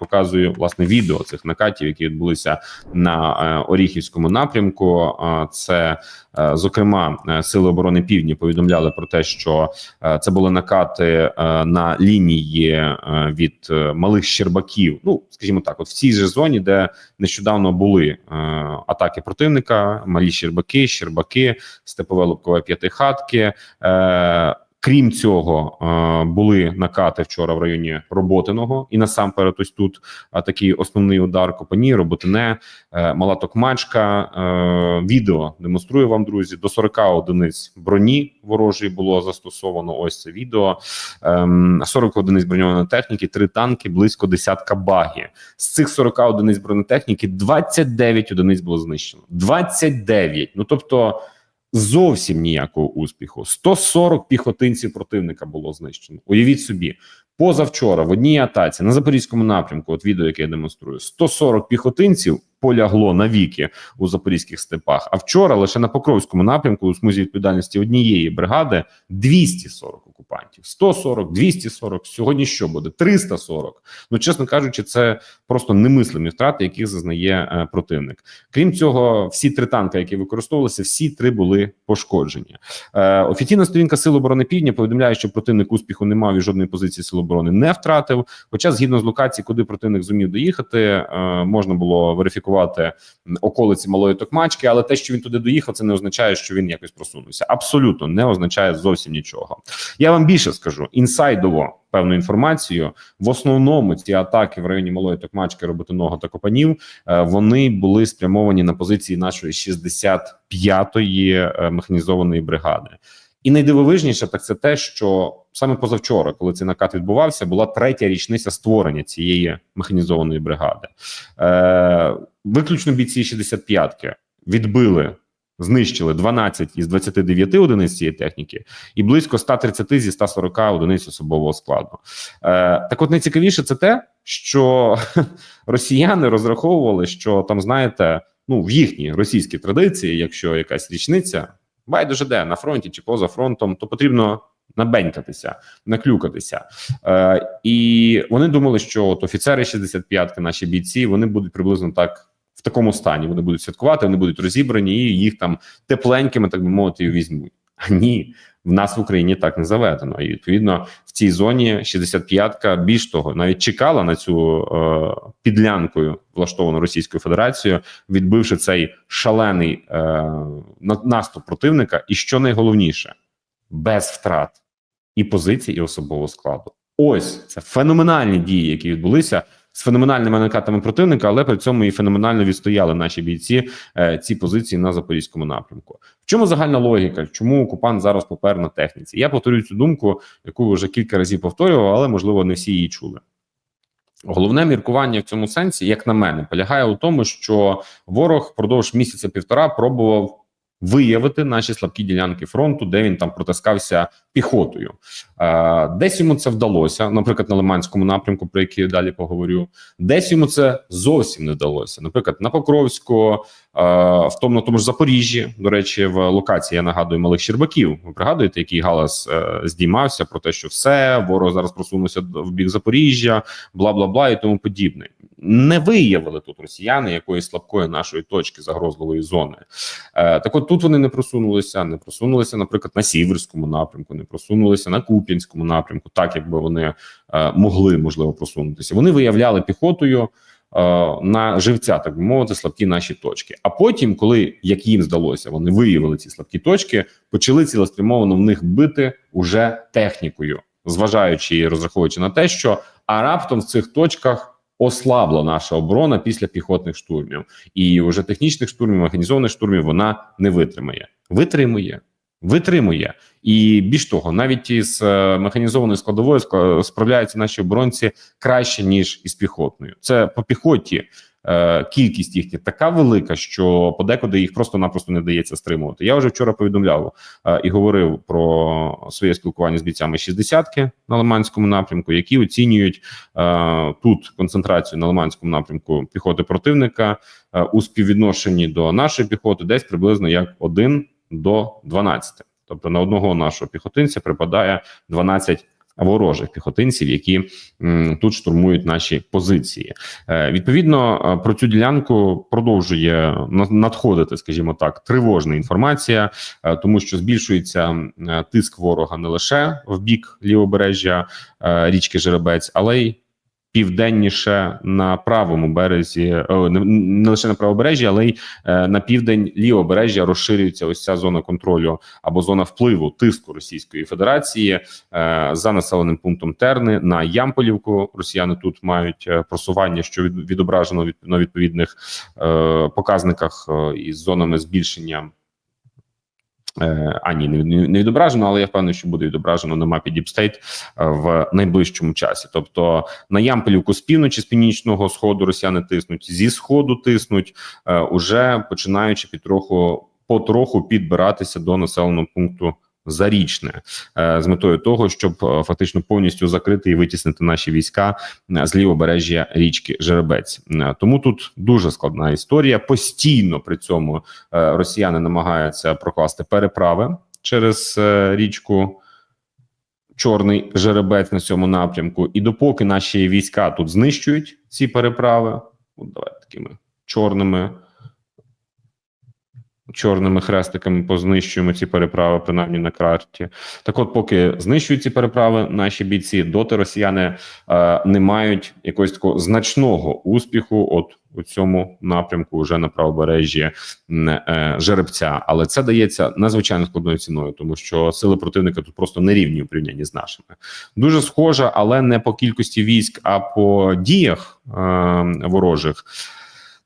Показую власне відео цих накатів, які відбулися на е, Оріхівському напрямку. Е, Це е, зокрема сили оборони Півдні повідомляли про те, що це були накати на лінії від малих Щербаків. Ну скажімо так, от в цій же зоні, де нещодавно були атаки противника, малі Щербаки, Щербаки, Степове Лобкове П'ятихатки. Е, Крім цього, е, були накати вчора в районі Роботиного, і насамперед, ось тут такий основний удар Копані, Роботине, е, Мала Токмачка. Е, Відео демонструю вам, друзі. До 40 одиниць броні ворожої було застосовано. Ось це відео. Ем, 40 одиниць броньованої техніки, три танки, близько десятка баги. З цих 40 одиниць бронетехніки 29 одиниць було знищено. 29. Ну тобто. Зовсім ніякого успіху. 140 піхотинців противника було знищено. Уявіть собі, позавчора в одній атаці на запорізькому напрямку, от відео, яке я демонструю, 140 піхотинців полягло навіки у запорізьких степах. А вчора лише на Покровському напрямку у смузі відповідальності однієї бригади 240 окупантів, 140, 240, Сьогодні що буде? 340. Ну чесно кажучи, це просто немислимі втрати, яких зазнає е, противник. Крім цього, всі три танки, які використовувалися, всі три були пошкоджені. Е, офіційна сторінка Сил оборони Півдня повідомляє, що противник успіху не мав і жодної позиції Сил оборони не втратив. Хоча, згідно з локації, куди противник зумів доїхати, е, можна було верифікувати м, околиці малої токмачки, але те, що він туди доїхав, це не означає, що він якось просунувся. Абсолютно не означає зовсім нічого. Я вам більше скажу інсайдово певну інформацію. В основному ці атаки в районі малої токмачки, роботиного та копанів е, вони були спрямовані на позиції нашої 65-ї е, механізованої бригади. І найдивовижніше так це те, що саме позавчора, коли цей накат відбувався, була третя річниця створення цієї механізованої бригади. Е, виключно бійці 65-ки відбили. Знищили 12 із 29 одиниць цієї техніки і близько 130 зі 140 одиниць особового складу. Е, так, от найцікавіше це те, що росіяни розраховували, що там, знаєте, ну в їхній російській традиції, якщо якась річниця, байдуже де на фронті чи поза фронтом, то потрібно набенькатися, наклюкатися. Е, і вони думали, що от офіцери 65-ки, наші бійці, вони будуть приблизно так. В такому стані вони будуть святкувати, вони будуть розібрані, і їх там тепленькими, так би мовити, візьмуть. А ні, в нас в Україні так не заведено. І відповідно в цій зоні 65-ка, більш того, навіть чекала на цю е, підлянкою влаштовану Російською Федерацією, відбивши цей шалений е, наступ противника. І що найголовніше, без втрат і позицій, і особового складу. Ось це феноменальні дії, які відбулися з феноменальними накатами противника, але при цьому і феноменально відстояли наші бійці е, ці позиції на запорізькому напрямку. В чому загальна логіка? Чому окупант зараз попер на техніці? Я повторюю цю думку, яку вже кілька разів повторював, але можливо не всі її чули. Головне міркування в цьому сенсі, як на мене, полягає у тому, що ворог впродовж місяця півтора пробував виявити наші слабкі ділянки фронту, де він там протискався піхотою. Десь йому це вдалося, наприклад, на Лиманському напрямку, про який я далі поговорю. Десь йому це зовсім не вдалося. Наприклад, на Покровську, в тому на тому ж Запоріжжі. До речі, в локації я нагадую малих Щербаків. Ви пригадуєте, який галас е, здіймався про те, що все ворог зараз просунувся в бік Запоріжжя, бла бла бла і тому подібне. Не виявили тут росіяни якоїсь слабкої нашої точки загрозливої зони. Е, так от тут вони не просунулися, не просунулися, наприклад, на Сіверському напрямку, не просунулися на Куп'янському напрямку, так якби вони е, могли можливо просунутися. Вони виявляли піхотою. Е, На живця, так би мовити, слабкі наші точки. А потім, коли як їм здалося, вони виявили ці слабкі точки, почали цілеспрямовано в них бити уже технікою, зважаючи і розраховуючи на те, що а раптом в цих точках ослабла наша оборона після піхотних штурмів, і вже технічних штурмів, механізованих штурмів вона не витримає. Витримує, витримує. І більш того, навіть із е, механізованою складовою справляються наші оборонці краще ніж із піхотною. Це по піхоті. е, Кількість їхня така велика, що подекуди їх просто-напросто не дається стримувати. Я вже вчора повідомляв е, і говорив про своє спілкування з бійцями 60-ки на Лиманському напрямку, які оцінюють тут концентрацію на Лиманському напрямку піхоти противника у співвідношенні до нашої піхоти, десь приблизно як 1 до 12. Тобто на одного нашого піхотинця припадає 12 ворожих піхотинців, які м, тут штурмують наші позиції. Е, Відповідно, е, про цю ділянку продовжує надходити, скажімо так, тривожна інформація, е, тому що збільшується е, тиск ворога не лише в бік лівобережжя е, річки Жеребець, але й південніше на правому березі, о, не, не лише на правобережжі, але й е, на південь лівобережжя розширюється ось ця зона контролю або зона впливу тиску Російської Федерації е, за населеним пунктом Терни на Ямполівку. Росіяни тут мають е, просування, що від, відображено від, на відповідних е, показниках е, із зонами збільшення. Е, А ні, не, відображено, але я впевнений, що буде відображено на мапі Deep State е, в найближчому часі. Тобто на ямпелівку з півночі, з північного сходу росіяни тиснуть, зі сходу тиснуть, е, уже починаючи потроху потроху підбиратися до населеного пункту Зарічне е, з метою того, щоб е, фактично повністю закрити і витіснити наші війська е, з лівобережжя річки Жеребець. Тому тут дуже складна історія. Постійно при цьому росіяни намагаються прокласти переправи через річку. Чорний жеребець на цьому напрямку, і допоки наші війська тут знищують ці переправи, от давайте такими чорними чорними хрестиками познищуємо ці переправи, принаймні на карті. Так, от, поки знищують ці переправи, наші бійці доти росіяни е, не мають якогось такого значного успіху. От у цьому напрямку, вже на правобережжі е, жеребця, але це дається надзвичайно складною ціною, тому що сили противника тут просто не рівні у порівнянні з нашими. Дуже схожа, але не по кількості військ, а по діях е, ворожих.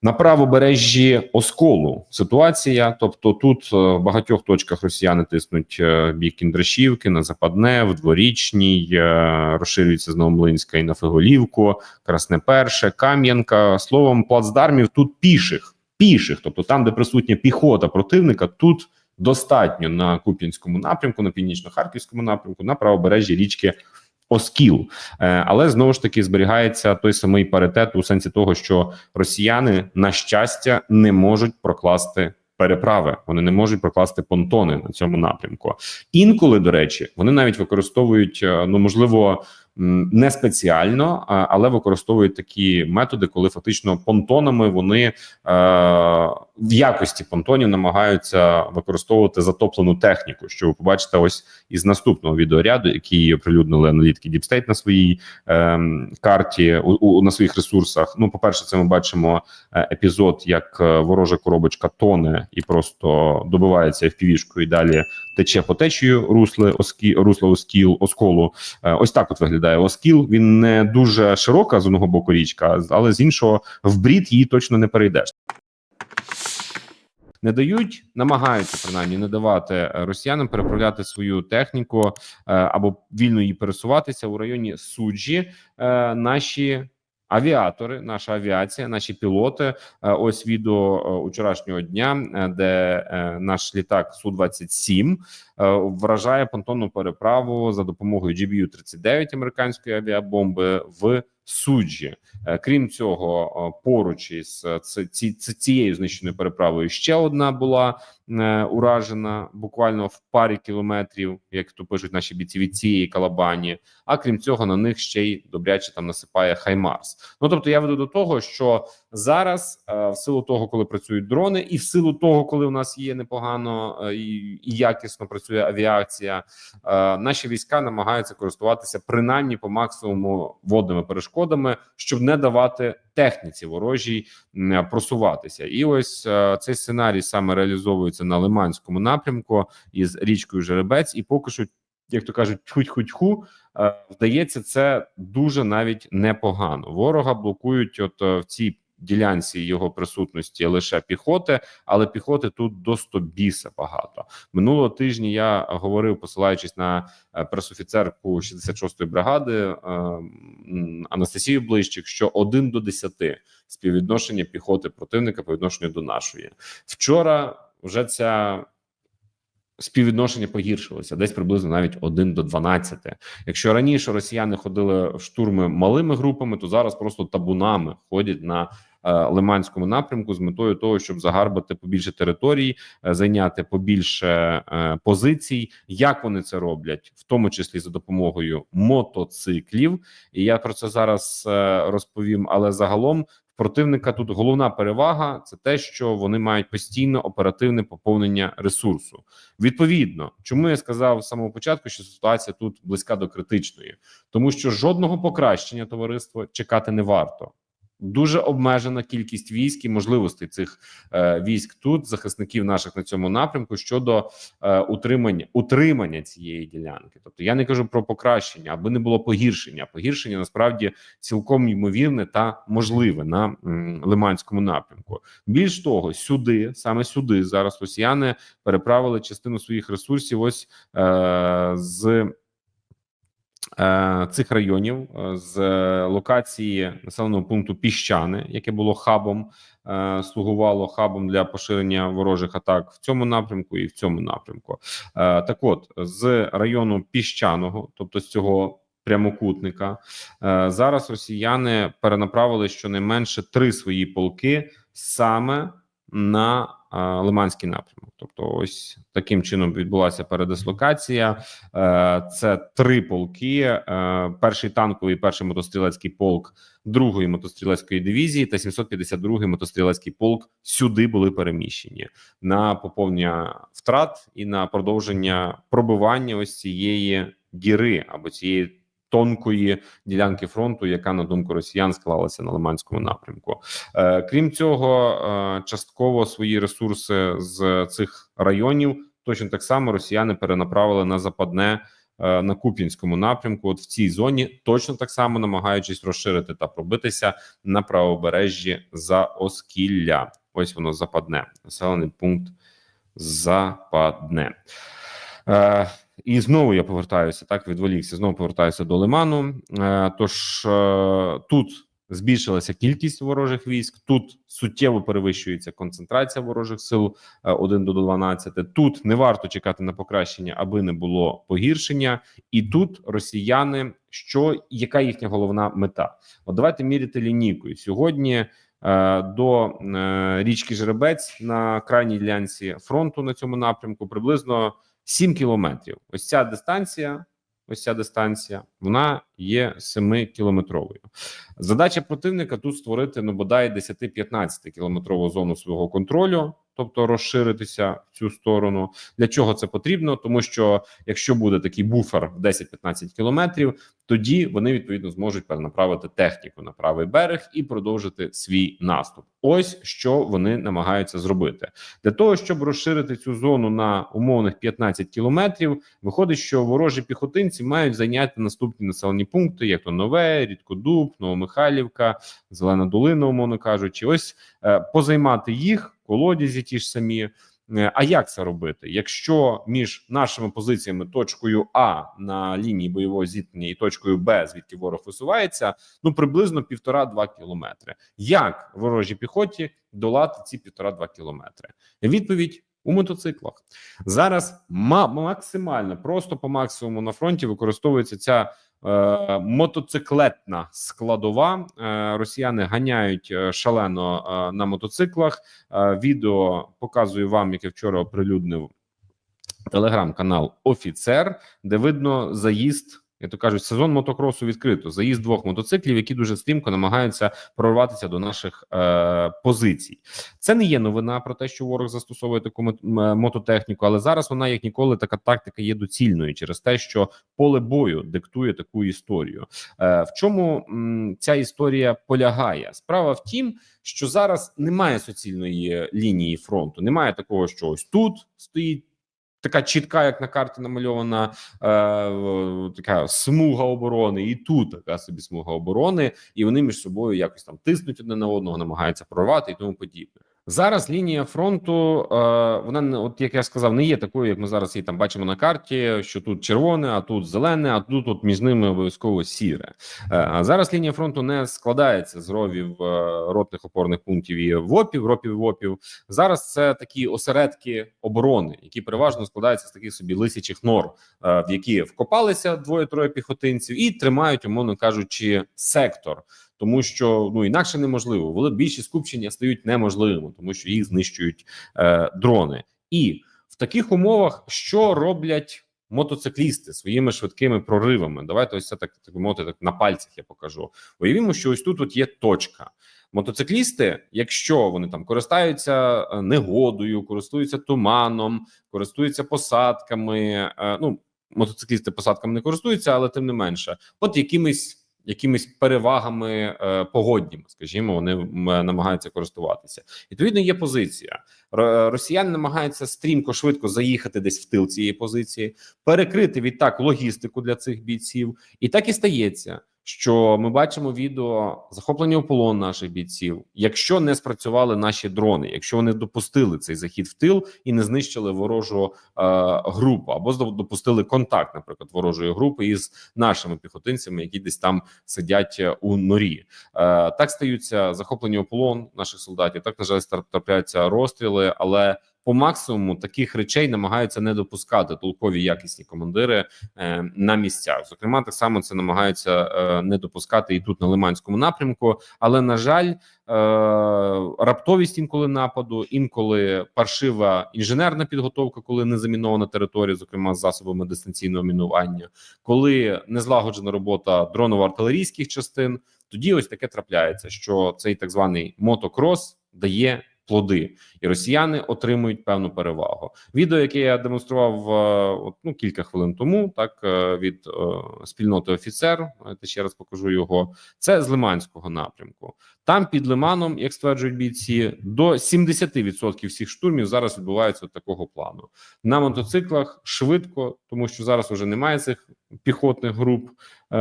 На правобережжі Осколу ситуація, тобто тут е, в багатьох точках росіяни тиснуть е, бік Кіндрашівки, на Западне, в Дворічній, е, розширюється з Новомлинська і на Фиголівку, Красне Перше, Кам'янка. Словом, плацдармів тут піших, піших, тобто там, де присутня піхота противника, тут достатньо на Куп'янському напрямку, на північно-харківському напрямку, на правобережжі річки Оскіл, Е, але знову ж таки зберігається той самий паритет у сенсі того, що росіяни на щастя не можуть прокласти переправи, вони не можуть прокласти понтони на цьому напрямку. Інколи, до речі, вони навіть використовують е, ну можливо. Не спеціально, але використовують такі методи, коли фактично понтонами вони е, в якості понтонів намагаються використовувати затоплену техніку. Що ви побачите, ось із наступного відеоряду, який оприлюднили аналітики State на своїй е, карті у, у на своїх ресурсах. Ну, по перше, це ми бачимо е, епізод, як е, ворожа коробочка тоне і просто добивається впівішкою і далі тече по течію русли оскі, русло оскіл, осколу. Е, ось так от виглядає оскіл. Він не дуже широка з одного боку річка, але з іншого в брід її точно не перейдеш. Не дають, намагаються принаймні не давати е, росіянам переправляти свою техніку е, або вільно її пересуватися у районі суджі. Е, наші авіатори, наша авіація, наші пілоти. Ось відео вчорашнього дня, де наш літак Су 27 е, вражає понтонну переправу за допомогою GBU-39 американської авіабомби в суджі. Е, Крім цього, е, поруч із е, цією знищеною переправою ще одна була уражена буквально в парі кілометрів, як то пишуть наші бійці від цієї калабані. А крім цього, на них ще й добряче там насипає Хаймарс. Ну тобто, я веду до того, що зараз, е, в силу того, коли працюють дрони, і в силу того, коли у нас є непогано е, і, якісно працює авіація, е, наші війська намагаються користуватися принаймні по максимуму водними перешкодами, щоб не давати техніці ворожій просуватися. І ось цей сценарій саме реалізовується на Лиманському напрямку із річкою Жеребець, і поки що, як то кажуть, тьхуть-хуть-ху, е, вдається це дуже навіть непогано. Ворога блокують, от в цій ділянці його присутності лише піхоти, але піхоти тут до 100 біса багато. Минулого тижня я говорив, посилаючись на е, пресофіцерку 66-ї бригади е, Анастасію Блищик, що 1 до 10 співвідношення піхоти противника по відношенню до нашої. Вчора вже ця співвідношення погіршилося, десь приблизно навіть 1 до 12. Якщо раніше росіяни ходили в штурми малими групами, то зараз просто табунами ходять на Лиманському напрямку з метою того, щоб загарбати побільше територій, е, зайняти побільше е, позицій. Як вони це роблять, в тому числі за допомогою мотоциклів. І я про це зараз е, розповім. Але загалом противника тут головна перевага це те, що вони мають постійно оперативне поповнення ресурсу. Відповідно, чому я сказав з самого початку, що ситуація тут близька до критичної, тому що жодного покращення товариство чекати не варто. Дуже обмежена кількість військ і можливостей цих е, військ тут, захисників наших на цьому напрямку щодо е, утримання утримання цієї ділянки. Тобто я не кажу про покращення, аби не було погіршення. Погіршення насправді цілком ймовірне та можливе на м, Лиманському напрямку. Більш того, сюди саме сюди зараз росіяни переправили частину своїх ресурсів. Ось е, з цих районів е, з локації населеного пункту Піщани, яке було хабом, е, слугувало хабом для поширення ворожих атак в цьому напрямку і в цьому напрямку. Е, так, от з району піщаного, тобто з цього. Прямокутника Е, зараз росіяни перенаправили щонайменше три свої полки саме на е, Лиманський напрямок. Тобто, ось таким чином відбулася передислокація. Е, Це три полки: е, перший танковий, перший мотострілецький полк другої мотострілецької дивізії та 752-й мотострілецький полк сюди були переміщені на поповнення втрат і на продовження пробивання ось цієї діри або цієї. Тонкої ділянки фронту, яка на думку росіян склалася на Лиманському напрямку, е, крім цього, е, частково свої ресурси з цих районів точно так само росіяни перенаправили на западне е, на Куп'янському напрямку. От в цій зоні точно так само намагаючись розширити та пробитися на правобережжі за Оскілля. Ось воно западне населений пункт западне. Е, і знову я повертаюся так. Відволікся. Знову повертаюся до Лиману. Е, тож е, тут збільшилася кількість ворожих військ. Тут суттєво перевищується концентрація ворожих сил е, 1 до 12. Тут не варто чекати на покращення, аби не було погіршення. І тут росіяни, що яка їхня головна мета? От давайте міряти лінійкою сьогодні. е, До е, річки Жеребець на крайній ділянці фронту на цьому напрямку приблизно 7 кілометрів. Ось ця дистанція, ось ця дистанція, вона є 7 кілометровою. Задача противника тут створити ну бодай 10-15 кілометрову зону свого контролю, тобто розширитися в цю сторону. Для чого це потрібно? Тому що якщо буде такий буфер в 10-15 кілометрів, тоді вони відповідно зможуть перенаправити техніку на правий берег і продовжити свій наступ. Ось що вони намагаються зробити для того, щоб розширити цю зону на умовних 15 кілометрів. Виходить, що ворожі піхотинці мають зайняти наступні населені пункти, як то нове, Рідкодуб, Новомихайлівка, Зелена Долина, умовно кажучи, ось е, позаймати їх колодязі, ті ж самі. Е, А як це робити? Якщо між нашими позиціями точкою А на лінії бойового зіткнення і точкою Б, звідки ворог висувається, ну приблизно півтора-два кілометри. Як ворожій піхоті долати ці півтора-два кілометри? Відповідь у мотоциклах зараз ма- максимально просто по максимуму на фронті використовується ця. Е, Мотоциклетна складова Е, росіяни ганяють е, шалено на мотоциклах. Відео показую вам, яке вчора оприлюднив телеграм-канал Офіцер, де видно заїзд. Як то кажуть, сезон мотокросу відкрито. Заїзд двох мотоциклів, які дуже стрімко намагаються прорватися до наших е, позицій. Це не є новина про те, що ворог застосовує таку мототехніку, але зараз вона як ніколи така тактика є доцільною через те, що поле бою диктує таку історію. Е, в чому м, ця історія полягає? Справа в тім, що зараз немає суцільної лінії фронту, немає такого, що ось тут стоїть. Така чітка, як на карті намальована е, така смуга оборони, і тут така собі смуга оборони, і вони між собою якось там тиснуть одне на одного, намагаються прорвати і тому подібне. Зараз лінія фронту, е, вона от як я сказав, не є такою, як ми зараз її там бачимо на карті, що тут червоне, а тут зелене, а тут от між ними обов'язково сіре. Е, А зараз лінія фронту не складається з ровів е, ротних опорних пунктів і вопів, ропів вопів. Зараз це такі осередки оборони, які переважно складаються з таких собі лисячих нор, в які вкопалися двоє-троє піхотинців і тримають, умовно кажучи, сектор. Тому що ну інакше неможливо. Вели більші скупчення стають неможливими, тому що їх знищують е, дрони. І в таких умовах що роблять мотоциклісти своїми швидкими проривами? Давайте ось це так так мовити, так на пальцях я покажу. Уявімо, що ось тут от є точка. Мотоциклісти, якщо вони там користаються е, негодою, користуються туманом, користуються посадками. е, Ну мотоциклісти посадками не користуються, але тим не менше, от якимись. Якимись перевагами е, погодніми, скажімо, вони намагаються користуватися. Відповідно, є позиція. Р- Росіяни намагаються стрімко швидко заїхати десь в тил цієї позиції, перекрити відтак логістику для цих бійців, і так і стається. Що ми бачимо відео захоплення у полон наших бійців, якщо не спрацювали наші дрони, якщо вони допустили цей захід в тил і не знищили ворожу е, групу, або допустили контакт, наприклад, ворожої групи із нашими піхотинцями, які десь там сидять е, у норі. Е, так стаються захоплення у полон наших солдатів. Так на жаль, трапляються розстріли, але по максимуму таких речей намагаються не допускати толкові якісні командири е, на місцях. Зокрема, так само це намагаються е, не допускати і тут на Лиманському напрямку. Але на жаль, е, раптовість інколи нападу, інколи паршива інженерна підготовка, коли не замінована територія, зокрема з засобами дистанційного мінування, коли не злагоджена робота дроново-артилерійських частин. Тоді ось таке трапляється, що цей так званий мотокрос дає плоди, і росіяни отримують певну перевагу. Відео, яке я демонстрував е, от, ну кілька хвилин тому, так е, від е, спільноти офіцер. Давайте ще раз покажу його. Це з Лиманського напрямку. Там під Лиманом, як стверджують бійці, до 70% всіх штурмів зараз відбуваються такого плану на мотоциклах швидко, тому що зараз вже немає цих піхотних груп, е,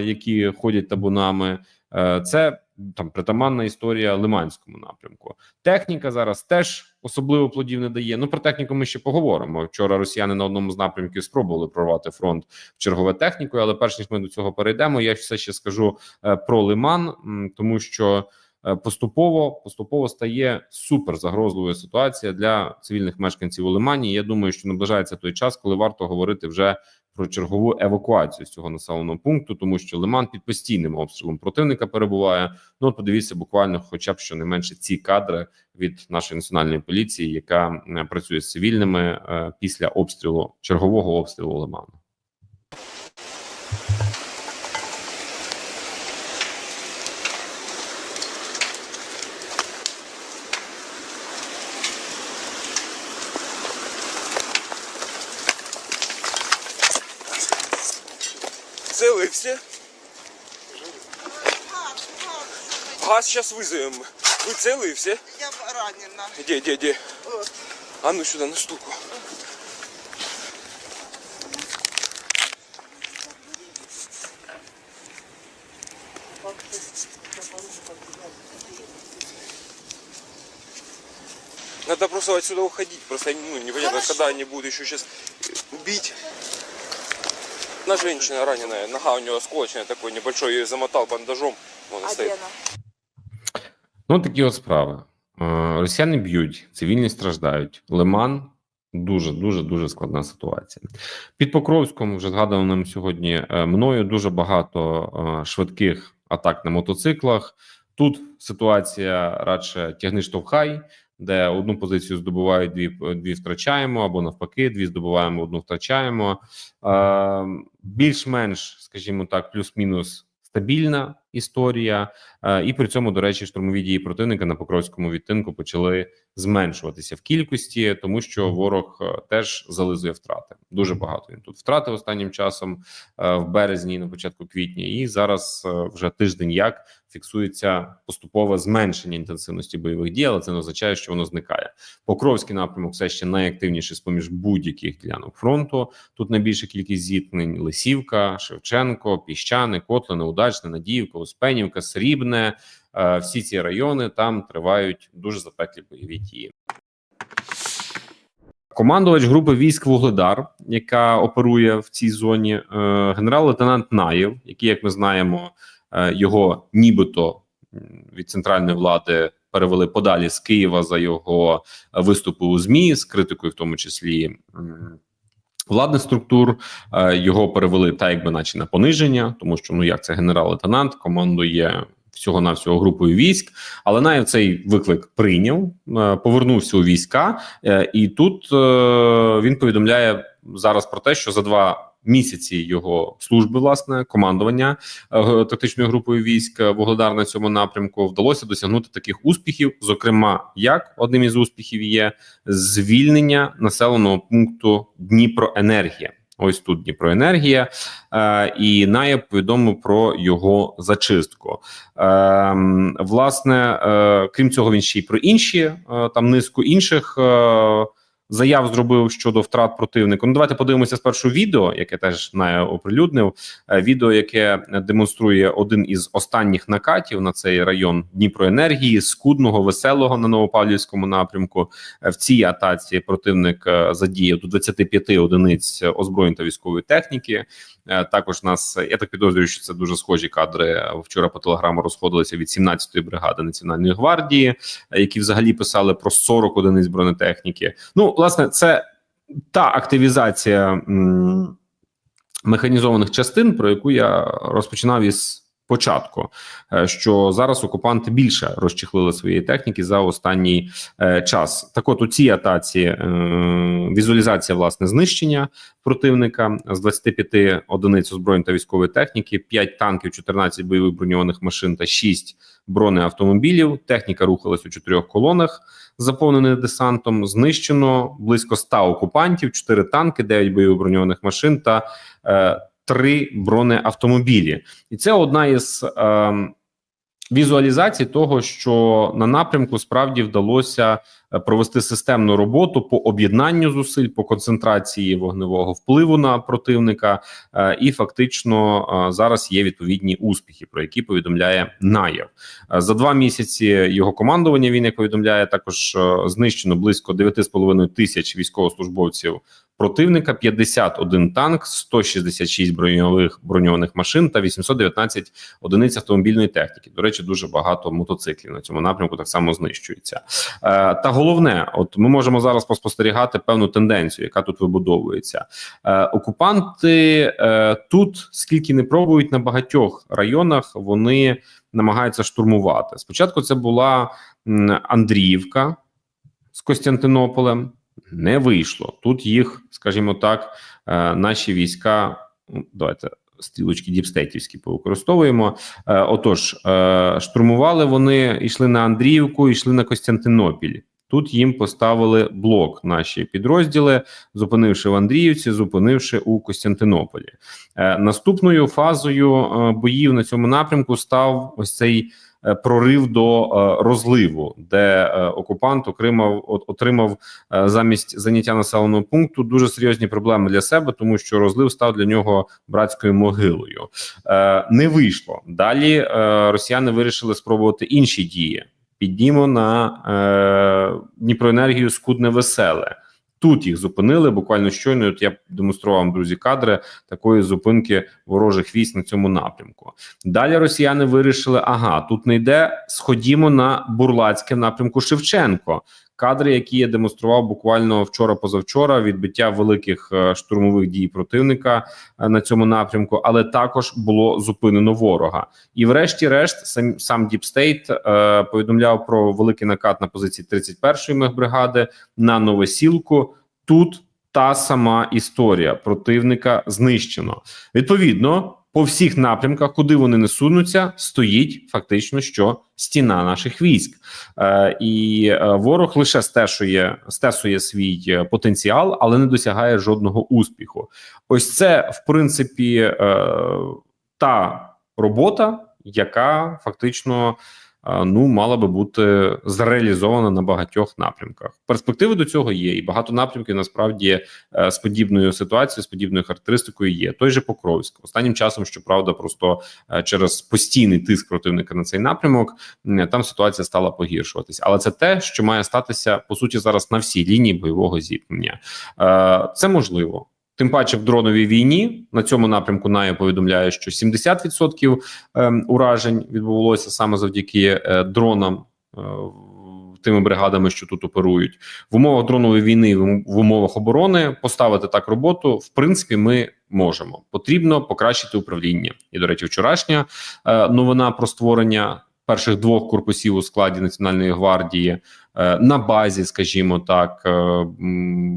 які ходять табунами. Е, це там притаманна історія Лиманському напрямку. Техніка зараз теж особливо плодів не дає. Ну про техніку ми ще поговоримо. Вчора росіяни на одному з напрямків спробували прорвати фронт в чергове технікою, але перш ніж ми до цього перейдемо, я все ще скажу е, про Лиман, тому що. Е, Поступово поступово стає супер загрозливою ситуація для цивільних мешканців у Лимані. Я думаю, що наближається той час, коли варто говорити вже про чергову евакуацію з цього населеного пункту, тому що Лиман під постійним обстрілом противника перебуває. Ну от подивіться, буквально, хоча б щонайменше ці кадри від нашої національної поліції, яка працює з цивільними е, після обстрілу чергового обстрілу Лиману. Целые все? Газ сейчас вызовем. Вы целые все? Я ранена. Где, где, где? Вот. А ну сюда, на штуку. Надо просто отсюда уходить. Просто ну, непонятно, Хорошо. когда они будут еще сейчас. Одна женщина раненая, нога у нее осколочная такой небольшой, ее замотал бандажом. Вон А стоит. Ну такі от справи. Росіяни б'ють, цивільні страждають. Лиман дуже дуже дуже складна ситуація. Під Покровськом, вже згаданим сьогодні е, мною, дуже багато е, швидких атак на мотоциклах. Тут ситуація радше тягни штовхай, де одну позицію здобувають, дві, дві втрачаємо, або навпаки, дві здобуваємо, одну втрачаємо. Е, більш-менш, скажімо так, плюс-мінус стабільна історія. Е, І при цьому, до речі, штурмові дії противника на Покровському відтинку почали зменшуватися в кількості, тому що ворог е, теж зализує втрати. Дуже багато він тут втратив останнім часом е, в березні, і на початку квітня, і зараз е, вже тиждень як фіксується поступове зменшення інтенсивності бойових дій, але це не означає, що воно зникає. Покровський напрямок все ще найактивніший з поміж будь-яких ділянок фронту. Тут найбільша кількість зіткнень: Лисівка, Шевченко, Піщани, Котлине, Удачне, Надіївка, Успенівка, Срібне. Е, Всі ці райони там тривають дуже запеклі бойові дії. Командувач групи військ Вугледар, яка оперує в цій зоні, е, генерал-лейтенант Наєв, який, як ми знаємо, е, його нібито від центральної влади перевели подалі з Києва за його виступи у ЗМІ з критикою, в тому числі владних структур. Його перевели так, якби наче на пониження, тому що ну як це генерал-лейтенант командує всього навсього групою військ. Але Наєв цей виклик прийняв, е, повернувся у війська, е, і тут е, він повідомляє зараз про те, що за два. Місяці його служби, власне, командування тактичною групою військ Вугледар на цьому напрямку вдалося досягнути таких успіхів. Зокрема, як одним із успіхів є звільнення населеного пункту Дніпроенергія. Ось тут Дніпроенергія, е, і Наєв повідомив про його зачистку. Е, власне, е, крім цього, він ще й про інші е, там низку інших. Е, Заяв зробив щодо втрат противника. Ну, давайте подивимося спершу відео, яке теж Наєв оприлюднив. Е, Відео, яке демонструє один із останніх накатів на цей район Дніпроенергії, скудного, веселого на Новопавлівському напрямку. Е, В цій атаці противник е, задіяв до 25 одиниць озброєнь та військової техніки. Також нас я так підозрюю, що це дуже схожі кадри. Вчора по телеграму розходилися від 17-ї бригади Національної гвардії, які взагалі писали про 40 одиниць бронетехніки. Ну, власне, це та активізація механізованих частин, про яку я розпочинав із початку. е, Що зараз окупанти більше розчехлили своєї техніки за останній е, час. Так, от у цій атаці е, візуалізація власне знищення противника з 25 одиниць озброєнь та військової техніки, 5 танків, 14 бойових броньованих машин та 6 бронеавтомобілів. Техніка рухалась у чотирьох колонах, заповнених десантом. Знищено близько 100 окупантів, 4 танки, 9 бойових броньованих машин та 3 бронеавтомобілі. І це одна із е, візуалізацій того, що на напрямку справді вдалося е, провести системну роботу по об'єднанню зусиль, по концентрації вогневого впливу на противника, е, і фактично е, зараз є відповідні успіхи, про які повідомляє Наєв. Е, За два місяці його командування він як повідомляє також е, знищено близько 9,5 тисяч військовослужбовців противника, 51 танк, 166 броньових броньованих машин та 819 одиниць автомобільної техніки. До речі, дуже багато мотоциклів на цьому напрямку так само знищується. Е, та головне, от ми можемо зараз поспостерігати певну тенденцію, яка тут вибудовується. Е, окупанти е, тут, скільки не пробують на багатьох районах, вони намагаються штурмувати. Спочатку це була Андріївка з Костянтинополем. Не вийшло. Тут їх, скажімо так, е, наші війська. Давайте стрілочки діпстейтівські повикористовуємо. Е, Отож, е, штурмували вони, йшли на Андріївку, йшли на Костянтинопіль. Тут їм поставили блок наші підрозділи, зупинивши в Андріївці, зупинивши у Костянтинополі. Наступною фазою боїв на цьому напрямку став ось цей прорив до е, розливу, де е, окупант отримав, отримав е, замість заняття населеного пункту дуже серйозні проблеми для себе, тому що розлив став для нього братською могилою. Е, Не вийшло. Далі е, росіяни вирішили спробувати інші дії. Піднімо на е, Дніпроенергію скудне веселе. Тут їх зупинили буквально щойно. От я демонстрував друзі кадри такої зупинки ворожих військ на цьому напрямку. Далі росіяни вирішили: ага, тут не йде. Сходімо на Бурлацьке напрямку Шевченко. Кадри, які я демонстрував буквально вчора, позавчора, відбиття великих е, штурмових дій противника е, на цьому напрямку, але також було зупинено ворога. І, врешті-решт, сам сам Діпстейт е, повідомляв про великий накат на позиції 31-ї мехбригади на Новосілку. Тут та сама історія противника знищено. Відповідно, по всіх напрямках, куди вони не сунуться, стоїть фактично що стіна наших військ, е, і е, ворог лише стешує, стесує свій е, потенціал, але не досягає жодного успіху. Ось це в принципі е, та робота, яка фактично ну мала би бути зреалізована на багатьох напрямках. Перспективи до цього є, і багато напрямків насправді е, з подібною ситуацією, з подібною характеристикою є. Той же Покровськ останнім часом, щоправда, просто е, через постійний тиск противника на цей напрямок там ситуація стала погіршуватись. Але це те, що має статися по суті зараз на всій лінії бойового зіткнення. Е, Це можливо. Тим паче в дроновій війні на цьому напрямку НАЯ повідомляє, що 70% ем, уражень відбулося саме завдяки е, дронам. Е, тими бригадами, що тут оперують в умовах дронової війни, в умовах оборони поставити так роботу. В принципі, ми можемо. Потрібно покращити управління. І до речі, вчорашня е, новина про створення перших двох корпусів у складі Національної гвардії на базі, скажімо так,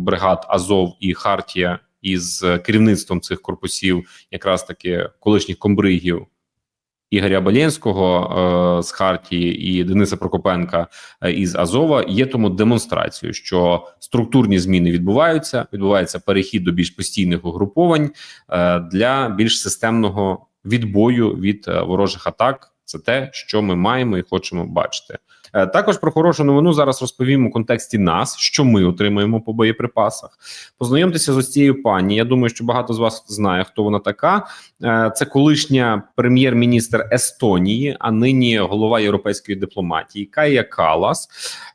бригад Азов і Хартія із е, керівництвом цих корпусів, якраз таки колишніх комбригів. Ігоря Балєнського е, з Хартії і Дениса Прокопенка е, із Азова є тому демонстрацією, що структурні зміни відбуваються. Відбувається перехід до більш постійних угруповань е, для більш системного відбою від е, ворожих атак. Це те, що ми маємо і хочемо бачити. Е, Також про хорошу новину зараз розповім у контексті нас, що ми отримаємо по боєприпасах. Познайомтеся з ось цією пані. Я думаю, що багато з вас знає, хто вона така. Е, Це колишня прем'єр-міністр Естонії, а нині голова європейської дипломатії Кая Калас.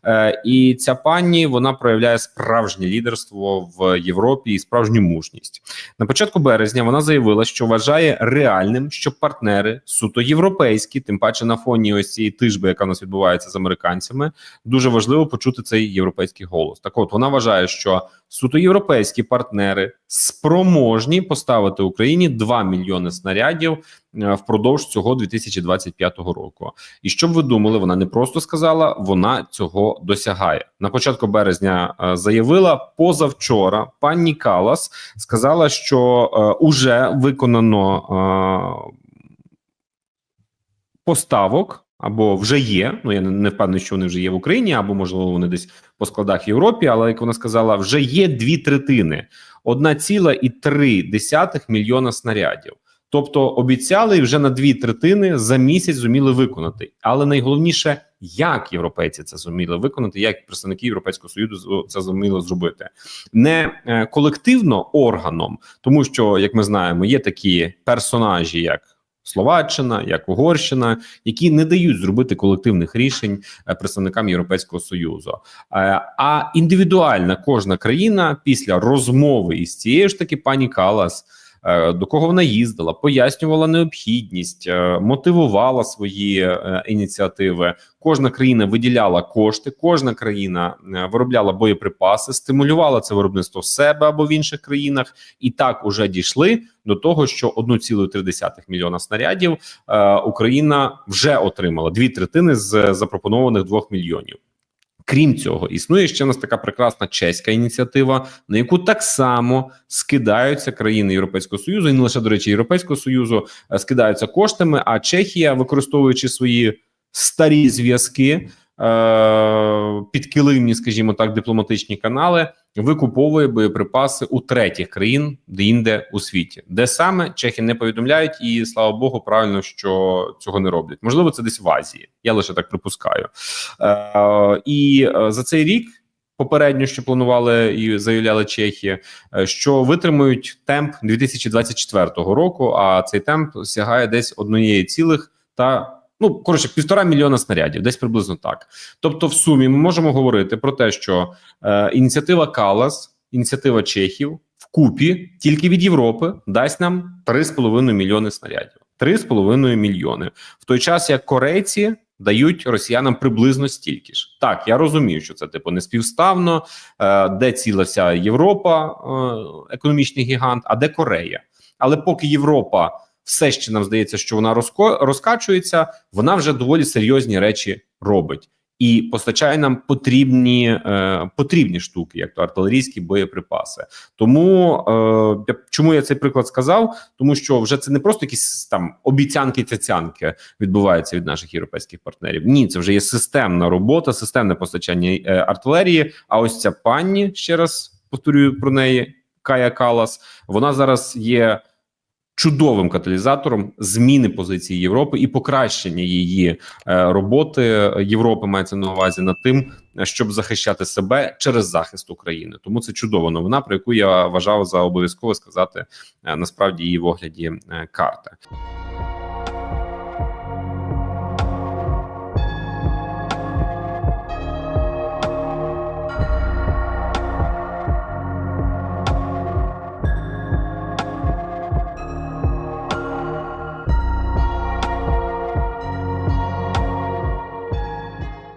Е, І ця пані вона проявляє справжнє лідерство в Європі і справжню мужність. На початку березня вона заявила, що вважає реальним, що партнери суто європейські, тим паче на фоні ось цієї тижби, яка у нас відбувається з американцями, дуже важливо почути цей європейський голос. Так, от вона вважає, що суто європейські партнери спроможні поставити Україні 2 мільйони снарядів е, впродовж цього 2025 року. І щоб ви думали, вона не просто сказала, вона цього досягає. На початку березня е, заявила позавчора. Пані Калас сказала, що е, уже виконано е, поставок. Або вже є. Ну я не- не впевнений, що вони вже є в Україні, або можливо вони десь по складах Європі. Але як вона сказала, вже є дві третини, 1,3 мільйона снарядів. Тобто обіцяли вже на дві третини за місяць зуміли виконати. Але найголовніше, як європейці це зуміли виконати, як представники Європейського союзу це зуміли зробити, не е, колективно органом, тому що, як ми знаємо, є такі персонажі, як Словаччина, як Угорщина, які не дають зробити колективних рішень е, представникам Європейського союзу. Е, А індивідуальна кожна країна після розмови із цією ж таки пані Калас. Е, До кого вона їздила, пояснювала необхідність, е, мотивувала свої е, ініціативи. Кожна країна виділяла кошти, кожна країна виробляла боєприпаси, стимулювала це виробництво в себе або в інших країнах, і так уже дійшли до того, що 1,3 мільйона снарядів Україна вже отримала дві третини з запропонованих 2 мільйонів. Крім цього, існує ще у нас така прекрасна чеська ініціатива, на яку так само скидаються країни Європейського союзу, і не лише до речі, Європейського союзу е, скидаються коштами. А Чехія, використовуючи свої старі зв'язки, підкилимні, скажімо так, дипломатичні канали, викуповує боєприпаси у третіх країн, де інде у світі, де саме чехи не повідомляють, і слава Богу, правильно, що цього не роблять. Можливо, це десь в Азії. Я лише так припускаю. Е, і е, за цей рік. Попередньо, що планували і заявляли Чехи, е, що витримують темп 2024 року. А цей темп сягає десь однієї цілих та ну коротше півтора мільйона снарядів, десь приблизно так. Тобто, в сумі ми можемо говорити про те, що е, ініціатива Калас, ініціатива Чехів вкупі тільки від Європи дасть нам 3,5 мільйони снарядів. 3,5 мільйони в той час, як корейці дають росіянам приблизно стільки ж. Так, я розумію, що це типу не співставно, е, де ціла вся Європа, е, економічний гігант, а де Корея. Але поки Європа все ще нам здається, що вона розкачується, вона вже доволі серйозні речі робить. І постачає нам потрібні е, потрібні штуки, як то артилерійські боєприпаси. Тому е, чому я цей приклад сказав? Тому що вже це не просто якісь там обіцянки цяцянки відбуваються від наших європейських партнерів. Ні, це вже є системна робота, системне постачання е, артилерії. А ось ця пані ще раз повторюю про неї. Кая Калас. Вона зараз є чудовим каталізатором зміни позиції Європи і покращення її е, роботи Європи мається на увазі над тим, щоб захищати себе через захист України. Тому це чудова новина, про яку я вважав за обов'язково сказати е, насправді її в огляді е, карти.